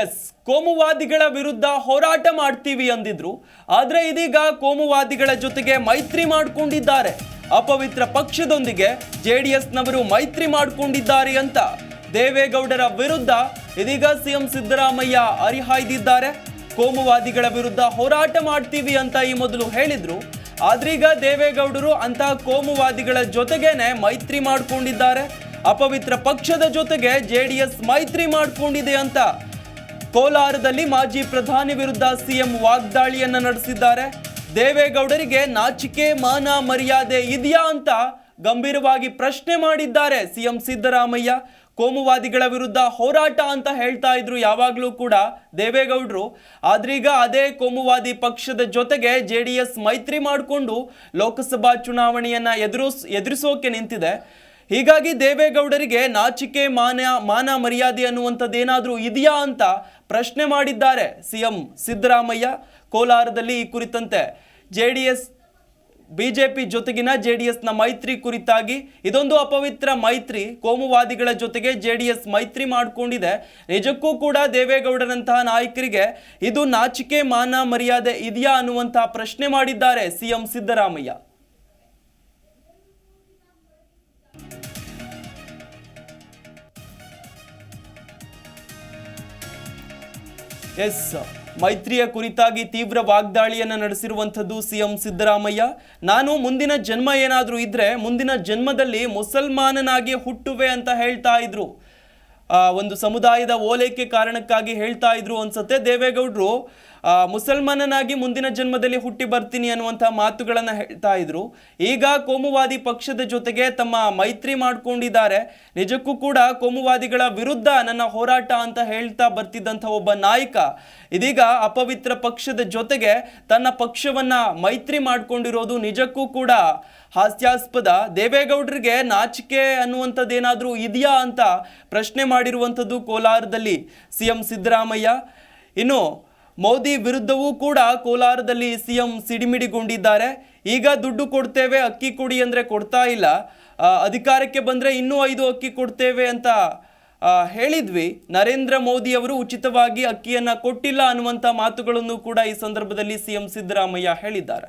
S ಕೋಮುವಾದಿಗಳ ವಿರುದ್ಧ ಹೋರಾಟ ಮಾಡ್ತೀವಿ ಅಂದಿದ್ರು, ಆದರೆ ಇದೀಗ ಕೋಮುವಾದಿಗಳ ಜೊತೆಗೆ ಮೈತ್ರಿ ಮಾಡಿಕೊಂಡಿದ್ದಾರೆ. ಅಪವಿತ್ರ ಪಕ್ಷದೊಂದಿಗೆ ಜೆ ಡಿ ಎಸ್ನವರು ಮೈತ್ರಿ ಮಾಡಿಕೊಂಡಿದ್ದಾರೆ ಅಂತ ದೇವೇಗೌಡರ ವಿರುದ್ಧ ಇದೀಗ ಸಿಎಂ ಸಿದ್ದರಾಮಯ್ಯ ಅರಿಹಾಯ್ದಿದ್ದಾರೆ. ಕೋಮುವಾದಿಗಳ ವಿರುದ್ಧ ಹೋರಾಟ ಮಾಡ್ತೀವಿ ಅಂತ ಈ ಮೊದಲು ಹೇಳಿದ್ರು. ಆದ್ರೀಗ ದೇವೇಗೌಡರು ಅಂತ ಕೋಮುವಾದಿಗಳ ಜೊತೆಗೇನೆ ಮೈತ್ರಿ ಮಾಡಿಕೊಂಡಿದ್ದಾರೆ. ಅಪವಿತ್ರ ಪಕ್ಷದ ಜೊತೆಗೆ ಜೆಡಿಎಸ್ ಮೈತ್ರಿ ಮಾಡಿಕೊಂಡಿದೆ ಅಂತ ಕೋಲಾರದಲ್ಲಿ ಮಾಜಿ ಪ್ರಧಾನಿ ವಿರುದ್ಧ ಸಿಎಂ ವಾಗ್ದಾಳಿಯನ್ನ ನಡೆಸಿದ್ದಾರೆ. ದೇವೇಗೌಡರಿಗೆ ನಾಚಿಕೆ, ಮಾನ, ಮರ್ಯಾದೆ ಇದೆಯಾ ಅಂತ ಗಂಭೀರವಾಗಿ ಪ್ರಶ್ನೆ ಮಾಡಿದ್ದಾರೆ ಸಿಎಂ ಸಿದ್ದರಾಮಯ್ಯ. ಕೋಮುವಾದಿಗಳ ವಿರುದ್ಧ ಹೋರಾಟ ಅಂತ ಹೇಳ್ತಾ ಇದ್ರು ಯಾವಾಗಲೂ ಕೂಡ ದೇವೇಗೌಡರು. ಆದ್ರೀಗ ಅದೇ ಕೋಮುವಾದಿ ಪಕ್ಷದ ಜೊತೆಗೆ ಜೆ ಡಿ ಎಸ್ ಮೈತ್ರಿ ಮಾಡಿಕೊಂಡು ಲೋಕಸಭಾ ಚುನಾವಣೆಯನ್ನ ಎದುರಿಸ್ ಎದುರಿಸೋಕೆ ನಿಂತಿದೆ. ಹೀಗಾಗಿ ದೇವೇಗೌಡರಿಗೆ ನಾಚಿಕೆ ಮಾನ ಮಾನ ಮರ್ಯಾದೆ ಅನ್ನುವಂಥದ್ದೇನಾದರೂ ಇದೆಯಾ ಅಂತ ಪ್ರಶ್ನೆ ಮಾಡಿದ್ದಾರೆ ಸಿಎಂ ಸಿದ್ದರಾಮಯ್ಯ. ಕೋಲಾರದಲ್ಲಿ ಈ ಕುರಿತಂತೆ ಜೆ ಡಿ ಎಸ್ ಬಿಜೆಪಿ ಜೊತೆಗಿನ ಜೆ ಡಿ ಎಸ್ನ ಮೈತ್ರಿ ಕುರಿತಾಗಿ ಇದೊಂದು ಅಪವಿತ್ರ ಮೈತ್ರಿ, ಕೋಮುವಾದಿಗಳ ಜೊತೆಗೆ ಜೆ ಡಿ ಎಸ್ ಮೈತ್ರಿ ಮಾಡಿಕೊಂಡಿದೆ. ನಿಜಕ್ಕೂ ಕೂಡ ದೇವೇಗೌಡರಂತಹ ನಾಯಕರಿಗೆ ಇದು ನಾಚಿಕೆ, ಮಾನ ಮರ್ಯಾದೆ ಇದೆಯಾ ಅನ್ನುವಂತಹ ಪ್ರಶ್ನೆ ಮಾಡಿದ್ದಾರೆ ಸಿಎಂ ಸಿದ್ದರಾಮಯ್ಯ. ಎಸ್, ಮೈತ್ರಿಯ ಕುರಿತಾಗಿ ತೀವ್ರ ವಾಗ್ದಾಳಿಯನ್ನ ನಡೆಸಿರುವಂಥದ್ದು ಸಿಎಂ ಸಿದ್ದರಾಮಯ್ಯ. ನಾನು ಮುಂದಿನ ಜನ್ಮ ಏನಾದರೂ ಇದ್ದರೆ ಮುಂದಿನ ಜನ್ಮದಲ್ಲಿ ಮುಸಲ್ಮಾನನಾಗಿ ಹುಟ್ಟುವೆ ಅಂತ ಹೇಳ್ತಾ ಇದ್ರು. ಒಂದು ಸಮುದಾಯದ ಓಲೈಕೆ ಕಾರಣಕ್ಕಾಗಿ ಹೇಳ್ತಾ ಇದ್ರು ಅನ್ಸತ್ತೆ. ದೇವೇಗೌಡರು ಮುಸಲ್ಮಾನನಾಗಿ ಮುಂದಿನ ಜನ್ಮದಲ್ಲಿ ಹುಟ್ಟಿ ಬರ್ತೀನಿ ಅನ್ನುವಂಥ ಮಾತುಗಳನ್ನು ಹೇಳ್ತಾ ಇದ್ರು. ಈಗ ಕೋಮುವಾದಿ ಪಕ್ಷದ ಜೊತೆಗೆ ತಮ್ಮ ಮೈತ್ರಿ ಮಾಡಿಕೊಂಡಿದ್ದಾರೆ. ನಿಜಕ್ಕೂ ಕೂಡ ಕೋಮುವಾದಿಗಳ ವಿರುದ್ಧ ನನ್ನ ಹೋರಾಟ ಅಂತ ಹೇಳ್ತಾ ಬರ್ತಿದ್ದಂಥ ಒಬ್ಬ ನಾಯಕ ಇದೀಗ ಅಪವಿತ್ರ ಪಕ್ಷದ ಜೊತೆಗೆ ತನ್ನ ಪಕ್ಷವನ್ನ ಮೈತ್ರಿ ಮಾಡಿಕೊಂಡಿರೋದು ನಿಜಕ್ಕೂ ಕೂಡ ಹಾಸ್ಯಾಸ್ಪದ. ದೇವೇಗೌಡರಿಗೆ ನಾಚಿಕೆ ಅನ್ನುವಂಥದ್ದೇನಾದರೂ ಇದೆಯಾ ಅಂತ ಪ್ರಶ್ನೆ ಮಾಡಿರುವಂಥದ್ದು ಕೋಲಾರದಲ್ಲಿ ಸಿಎಂ ಸಿದ್ದರಾಮಯ್ಯ. ಇನ್ನು ಮೋದಿ ವಿರುದ್ಧವೂ ಕೂಡ ಕೋಲಾರದಲ್ಲಿ ಸಿಎಂ ಸಿಡಿಮಿಡಿಗೊಂಡಿದ್ದಾರೆ. ಈಗ ದುಡ್ಡು ಕೊಡ್ತೇವೆ, ಅಕ್ಕಿ ಕೊಡಿ ಅಂದರೆ ಕೊಡ್ತಾ ಇಲ್ಲ. ಅಧಿಕಾರಕ್ಕೆ ಬಂದರೆ ಇನ್ನೂ ಐದು ಅಕ್ಕಿ ಕೊಡ್ತೇವೆ ಅಂತ ಹೇಳಿದ್ವಿ. ನರೇಂದ್ರ ಮೋದಿ ಅವರು ಉಚಿತವಾಗಿ ಅಕ್ಕಿಯನ್ನು ಕೊಟ್ಟಿಲ್ಲ ಅನ್ನುವಂಥ ಮಾತುಗಳನ್ನು ಕೂಡ ಈ ಸಂದರ್ಭದಲ್ಲಿ ಸಿಎಂ ಸಿದ್ದರಾಮಯ್ಯ ಹೇಳಿದ್ದಾರೆ.